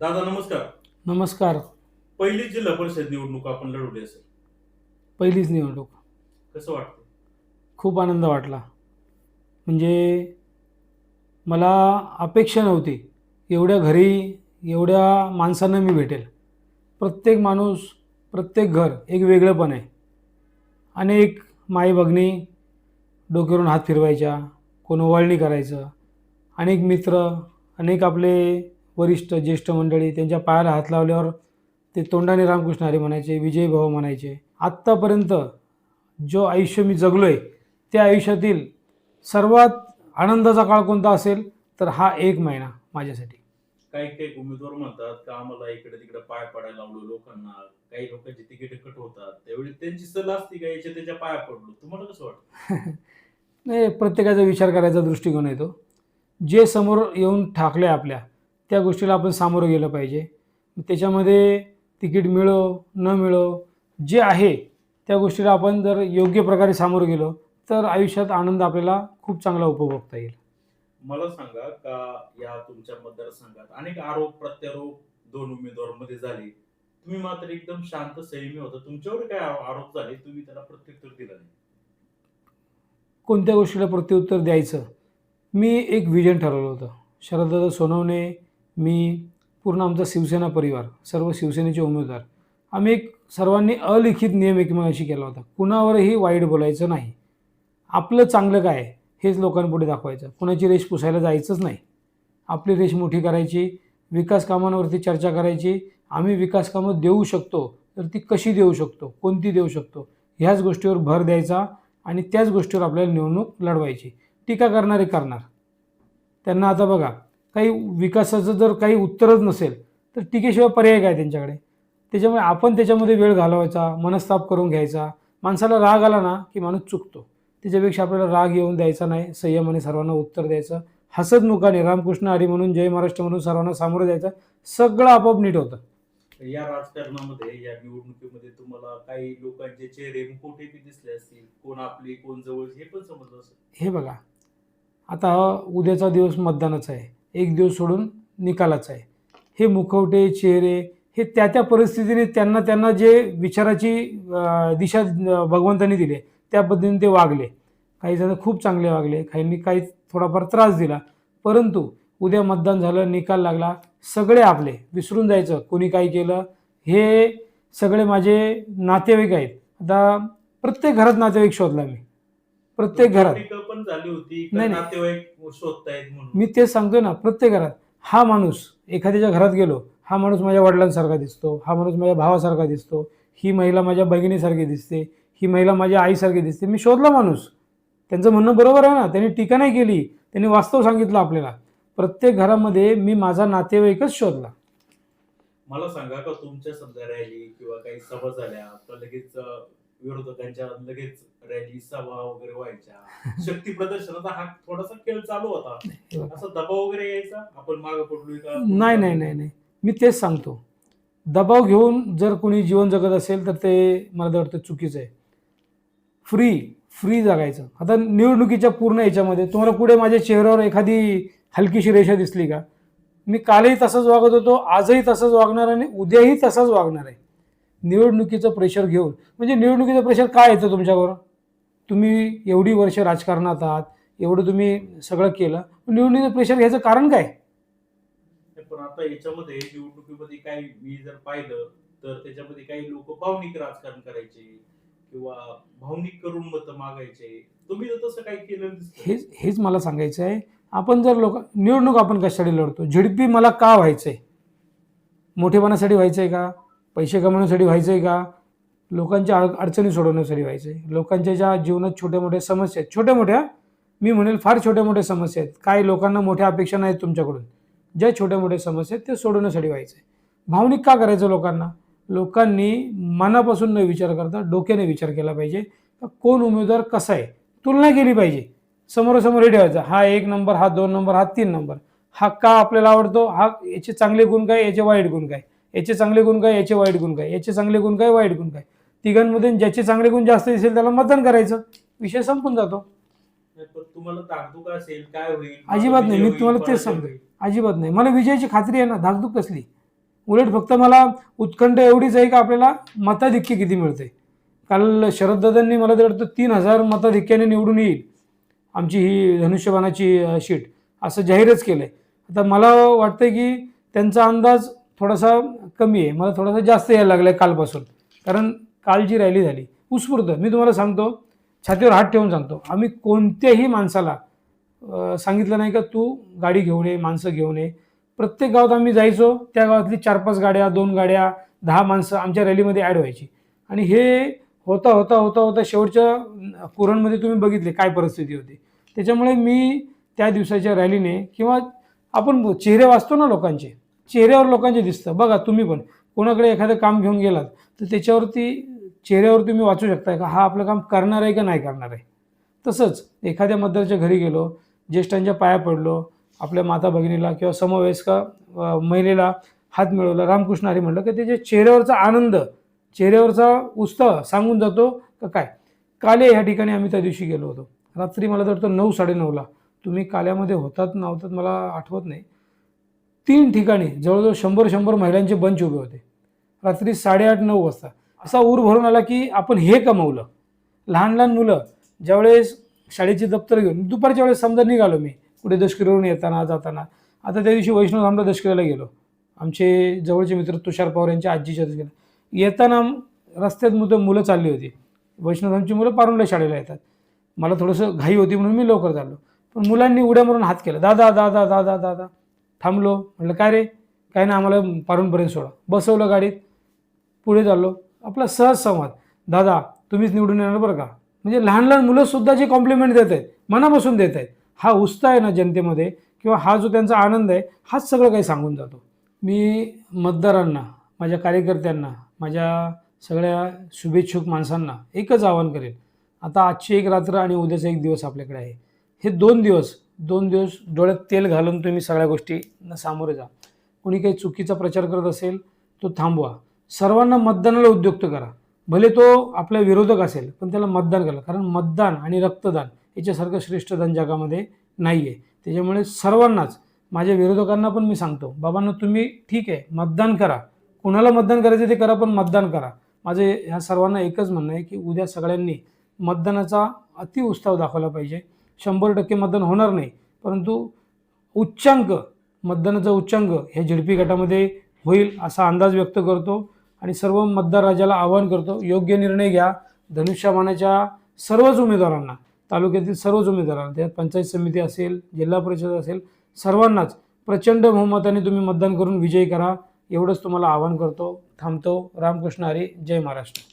दादा नमस्कार. नमस्कार. पहिली जिल्हा परिषद निवडणूक आपण लढवली असेल. पहिलीच निवडणूक. कसं वाटतं खूप आनंद वाटला. म्हणजे मला अपेक्षा नव्हती. एवढ्या घरी एवढ्या माणसांना मी भेटेल. प्रत्येक माणूस प्रत्येक घर एक वेगळंपण आहे. अनेक माई भगिनी डोक्यावरून हात फिरवायच्या कोण ओवाळणी करायचं अनेक मित्र अनेक आपले वरिष्ठ ज्येष्ठ मंडळी त्यांच्या पायाला हात लावल्यावर ते तोंडाने रामकृष्ण हरी म्हणायचे विजय भाऊ म्हणायचे. आत्तापर्यंत जो आयुष्य मी जगलो आहे त्या आयुष्यातील सर्वात आनंदाचा काळ कोणता असेल तर हा एक महिना माझ्यासाठी. काही काही उमेदवार म्हणतात का आम्हाला इकडे तिकडे पाय पडायला लावलो लोकांना. काही लोकांची तिकीट कट होतात. त्यावेळी त्यांची सल्ला असते का याच्या त्याच्या पाया पडलो? तुम्हाला कसं वाटतं? नाही प्रत्येकाचा विचार करायचा दृष्टिकोन येतो जे समोर येऊन ठाकले आपल्या त्या गोष्टीला आपण सामोरं गेलं पाहिजे. त्याच्यामध्ये तिकीट मिळो न मिळो जे आहे त्या गोष्टीला आपण जर योग्य प्रकारे सामोरं गेलो तर आयुष्यात आनंद आपल्याला खूप चांगला उपभोगता येईल. मला सांगा का या तुमच्या मतदारसंघात अनेक आरोप प्रत्यारोप दोन उमेदवारांमध्ये झाले. तुम्ही मात्र एकदम शांत संयमी होता. तुमच्यावर काय आरोप झाले? तुम्ही त्याला प्रत्युत्तर दिलं नाही. कोणत्या गोष्टीला प्रत्युत्तर द्यायचं? मी एक विजन ठरवलं होतं. शरददादा सोनवणे मी पूर्ण आमचा शिवसेना परिवार सर्व शिवसेनेचे उमेदवार आम्ही एक सर्वांनी अलिखित नियम एकमेकांशी केला होता. कुणावरही वाईट बोलायचं नाही. आपलं चांगलं काय हेच लोकांपुढे दाखवायचं. कुणाची रेष पुसायला जायचंच नाही. आपली रेष मोठी करायची विकास कामांवरती चर्चा करायची आम्ही विकास कामं देऊ शकतो तर ती कशी देऊ शकतो कोणती देऊ शकतो ह्याच गोष्टीवर भर द्यायचा आणि त्याच गोष्टीवर आपल्याला निवडणूक लढवायची. टीका करणारे करणार. त्यांना आता बघा काही विकासाचं जर काही उत्तरच नसेल तर टीकेशिवाय पर्याय काय त्यांच्याकडे? त्याच्यामुळे आपण त्याच्यामध्ये वेळ घालवायचा मनस्ताप करून घ्यायचा. माणसाला राग आला ना की माणूस चुकतो. त्याच्यापेक्षा आपल्याला राग येऊन द्यायचा नाही संयमाने सर्वांना उत्तर द्यायचं. हसतमुखाने रामकृष्ण हरी म्हणून जय महाराष्ट्र म्हणून सर्वांना सामोरं जायचं. सगळं आपोआप नीट होतं. या राजकारणामध्ये या निवडणुकीमध्ये तुम्हाला काही लोकांचे चेहरे मुखोटे बी दिसले असतील. कोण आपली कोण जवळ हे पण समजलं असेल. हे बघा आता उद्याचा दिवस मतदानाचा आहे. एक दिवस सोडून निकालाचा आहे. हे मुखवटे चेहरे हे त्या त्या परिस्थितीने त्यांना त्यांना जे विचाराची दिशा भगवंतांनी दिली त्या पद्धतीने ते वागले. काही जण खूप चांगले वागले काहींनी काही थोडाफार त्रास दिला. परंतु उद्या मतदान झालं निकाल लागला सगळे आपले विसरून जायचं कोणी काय केलं हे सगळे माझे नातेवाईक आहेत. आता प्रत्येक घरात नातेवाईक शोधला मी. प्रत्येक घरात. टीका पण झाली होती का नाही, नाही. नातेवाईक शोधतायत म्हणून. मी तेच सांगतोय ना प्रत्येक घरात. हा माणूस एखाद्याच्या घरात गेलो हा माणूस माझ्या वडिलांसारखा दिसतो हा माणूस माझ्या भावासारखा दिसतो ही महिला माझ्या बहिणीसारखी दिसते ही महिला माझ्या आईसारखी दिसते. मी शोधला माणूस. त्यांचं म्हणणं बरोबर आहे ना त्यांनी टीका नाही केली त्यांनी वास्तव सांगितलं आपल्याला. प्रत्येक घरामध्ये मी माझा नातेवाईकच शोधला. मला सांगा का तुमच्या समजा रॅली किंवा काही सभा झाल्या तर लगेच विरोधकांच्या लगेच रॅली सभा वगैरे व्हायच्या. शक्ती प्रदर्शनाचा हा थोडासा खेळ चालू होता. असा दबाव वगैरे यायचा? आपण मागे पडलोय का? नाही नाही नाही नाही. मी तेच सांगतो. दबाव घेऊन जर कोणी जीवन जगत असेल तर ते मला वाटतं चुकीचं आहे. फ्री फ्री जगायचं. आता निवडणुकीच्या पूर्ण याच्यामध्ये तुम्हाला पुढे माझ्या चेहऱ्यावर एखादी हलकीशी रेषा दिसली का? मी कालही तसंच वागत होतो आजही तसंच वागणार आणि उद्याही तसंच वागणार आहे. निवडणुकीचं प्रेशर घेऊन. म्हणजे निवडणुकीचं प्रेशर काय येतं तुमच्यावर तुम्ही एवढी वर्ष राजकारणात आहात एवढं तुम्ही सगळं केलं. निवडणुकीचं प्रेशर घ्यायचं कारण काय? पण आता याच्यामध्ये निवडणुकीमध्ये काही मी जर पाहिलं तर त्याच्यामध्ये काही लोक भावनिक राजकारण करायचे किंवा भावनिक करून मत मागायचे. तुम्ही तर तसं काही केलं हेच हेच मला सांगायचं आहे. आपण जर लोक निवडणूक आपण कशासाठी लढतो? झिडपी मला का व्हायचं आहे मोठेपणासाठी व्हायचं आहे का? पैसे कमवण्यासाठी व्हायचं आहे का? लोकांच्या अड अडचणी सोडवण्यासाठी व्हायचं आहे लोकांच्या ज्या जीवनात छोट्या मोठ्या समस्या आहेत छोट्या मोठ्या मी म्हणेल फार छोट्या मोठ्या समस्या आहेत. काही लोकांना मोठ्या अपेक्षा नाहीत तुमच्याकडून. ज्या छोट्या मोठ्या समस्या आहेत त्या सोडवण्यासाठी व्हायचं आहे भावनिक का करायचं लोकांना? लोकांनी मनापासून न विचार करता डोक्याने विचार केला पाहिजे का कोण उमेदवार कसा आहे? तुलना केली पाहिजे. समोरासमोर हे ठेवायचं. हा एक नंबर हा दोन नंबर हा तीन नंबर. हा का आपल्याला आवडतो? हा याचे चांगले गुण काय? याचे वाईट गुण काय? याचे चांगले गुण काय याचे वाईट गुण काय? याचे चांगले गुण काय वाईट गुण काय? तिघांमध्ये ज्याचे चांगले गुण जास्त दिसेल त्याला मतदान करायचं. विषय संपून जातो. तुम्हाला धाकधूक असेल काय होईल? अजिबात नाही, मी तुम्हाला तेच सांगतोय. अजिबात नाही. मला विजयाची खात्री आहे ना धाकधूक कसली? उलट फक्त मला उत्कंठ एवढीच आहे का आपल्याला मताधिक्य किती मिळते काल शरददादांनी मला तर वाटतं तीन हजार मताधिक्याने निवडून येईल. आमची ही धनुष्यबाणाची शीट. असं जाहीरच केलं आहे आता मला वाटतं की त्यांचा अंदाज थोडासा कमी आहे. मला थोडासा जास्त यायला लागला आहे कालपासून. कारण काल जी रॅली झाली. उत्स्फूर्त. मी तुम्हाला सांगतो छातीवर हात ठेवून सांगतो. आम्ही कोणत्याही माणसाला सांगितलं नाही का तू गाडी घेऊन ये माणसं घेऊन ये. प्रत्येक गावात आम्ही जायचो. त्या गावातली चार पाच गाड्या दोन गाड्या दहा माणसं आमच्या रॅलीमध्ये ॲड व्हायची. आणि हे होता होता होता होता शेवटच्या कुरणमध्ये तुम्ही बघितले काय परिस्थिती होती. त्याच्यामुळे मी त्या दिवसाच्या रॅलीने किंवा आपण चेहरे वाचतो ना लोकांचे चेहऱ्यावर लोकांचे दिसतं. बघा तुम्ही पण. कोणाकडे एखादं काम घेऊन गेलात तर त्याच्यावरती चेहऱ्यावर तुम्ही वाचू शकताय का हा आपलं काम करणार आहे का नाही करणार आहे? तसंच एखाद्या मतदाराच्या घरी गेलो ज्येष्ठांच्या पाया पडलो आपल्या माता भगिनीला किंवा समवयस्क महिलेला हात मिळवला रामकृष्ण हरी म्हणलं की त्याच्या चेहऱ्यावरचा आनंद चेहऱ्यावरचा उत्साह सांगून जातो का काय? काले ह्या ठिकाणी आम्ही त्या दिवशी गेलो होतो. रात्री मला तर वाटतं नऊ साडेनऊला. तुम्ही काल्यामध्ये होतात नव्हतात मला आठवत नाही. तीन ठिकाणी जवळजवळ शंभर शंभर महिलांचे बंच उभे होते. रात्री साडेआठ नऊ वाजता. असा ऊर भरून आला की आपण हे कमवलं. लहान लहान मुलं ज्यावेळेस शाळेची दप्तर घेऊन दुपारच्या वेळेस समजा निघालो मी कुठे दष्करीवरून येताना जाताना. आता त्या दिवशी वैष्णवधामला दष्करीला गेलो. आमचे जवळचे मित्र तुषार पवार यांच्या आजीच्या दशकिरीला येताना रस्त्यात मुलं मुलं चालली होती. वैष्णवधामची मुलं पारुंडल्या शाळेला येतात. मला थोडंसं घाई होती म्हणून मी लवकर चाललो. पण मुलांनी उड्या मारून हात केला. दादा दादा दादा दादा. थांबलो. म्हटलं काय रे? काय ना आम्हाला पारूनपर्यंत सोडा. बसवलं गाडीत. पुढे चाललो. आपला सहज संवाद. दादा तुम्हीच निवडून येणार बरं का? म्हणजे लहान लहान मुलंसुद्धा जे कॉम्प्लिमेंट देत आहेत मनापासून देत आहेत हा उत्साह आहे ना जनतेमध्ये किंवा हा जो त्यांचा आनंद आहे हाच सगळं काही सांगून जातो. मी मतदारांना माझ्या कार्यकर्त्यांना माझ्या सगळ्या शुभेच्छुक माणसांना एकच आवाहन करेन. आता आजची एक रात्र आणि उद्याचा एक दिवस आपल्याकडे आहे. हे दोन दिवस दोन दिवस डोळ्यात तेल घालून तुम्ही सगळ्या गोष्टींना सामोरे जा. कोणी काही चुकीचा प्रचार करत असेल तो थांबवा. सर्वांना मतदानाला उद्युक्त करा. भले तो आपला विरोधक असेल पण त्याला मतदान करा. कारण मतदान आणि रक्तदान याच्यासारखं श्रेष्ठ दान जगामध्ये नाही आहे त्याच्यामुळे सर्वांनाच माझ्या विरोधकांना पण मी सांगतो बाबांना तुम्ही ठीक आहे मतदान करा. कुणाला मतदान करायचं ते करा पण मतदान करा. माझं ह्या सर्वांना एकच म्हणणं आहे की उद्या सगळ्यांनी मतदानाचा अति उत्साह दाखवला पाहिजे. शंभर टक्के मतदान होणार नाही. परंतु उच्चांक मतदानाचा उच्चांक ह्या झेडपी गटामध्ये होईल असा अंदाज व्यक्त करतो आणि सर्व मतदार राजाला आवाहन करतो योग्य निर्णय घ्या. धनुष्यबाणाच्या सर्वच उमेदवारांना तालुक्यातील सर्वच उमेदवारांना त्यात पंचायत समिती असेल जिल्हा परिषद असेल सर्वांनाच प्रचंड बहुमताने तुम्ही मतदान करून विजयी करा. एवढंच तुम्हाला आवाहन करतो. थांबतो. रामकृष्ण हरी. जय महाराष्ट्र.